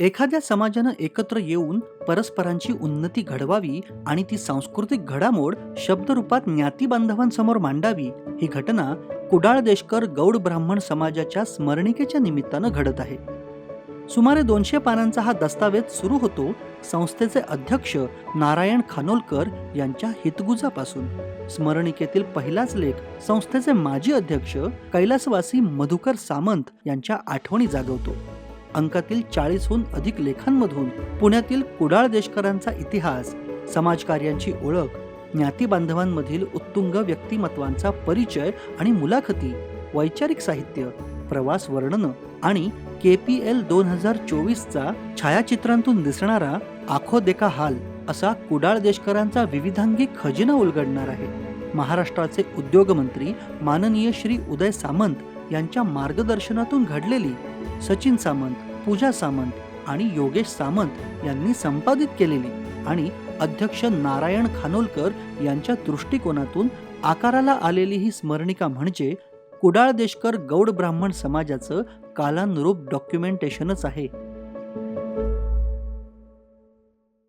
एखाद्या समाजानं एकत्र येऊन परस्परांची उन्नती घडवावी आणि ती सांस्कृतिक घडामोड शब्दरूपात ज्ञाती बांधवांसमोर मांडावी ही घटना कुडाळ देशकर गौड ब्राह्मण समाजाच्या स्मरणिकेच्या निमित्तानं घडत आहे. सुमारे दोनशे पानांचा हा दस्तावेज सुरू होतो संस्थेचे अध्यक्ष नारायण खानोलकर यांच्या हितगुजापासून. स्मरणिकेतील पहिलाच लेख संस्थेचे माजी अध्यक्ष कैलासवासी मधुकर सामंत यांच्या आठवणी जागवतो. अंकातील चाळीसहून अधिक लेखांमधून पुण्यातील कुडाळ देशकरांचा इतिहास समाजकार्यांची ओळख ज्ञाती बांधवांमधील उत्तुंग व्यक्तिमत्वांचा परिचय आणि मुलाखती वैचारिक साहित्य प्रवास वर्णनं आणि के पी एल दोन हजार चोवीसचा छायाचित्रांतून दिसणारा आखो देखा हाल असा कुडाळ देशकरांचा विविधांगी खजिना उलगडणार आहे. महाराष्ट्राचे उद्योगमंत्री माननीय श्री उदय सामंत यांच्या मार्गदर्शनातून घडलेली सचिन सामंत पूजा सामंत आणि योगेश सामंत यांनी संपादित केलेली आणि अध्यक्ष नारायण खानोलकर यांच्या दृष्टिकोनातून आकाराला आलेली ही स्मरणिका म्हणजे कुडाळ देशकर गौड ब्राह्मण समाजाचं कालानुरूप डॉक्युमेंटेशनच आहे.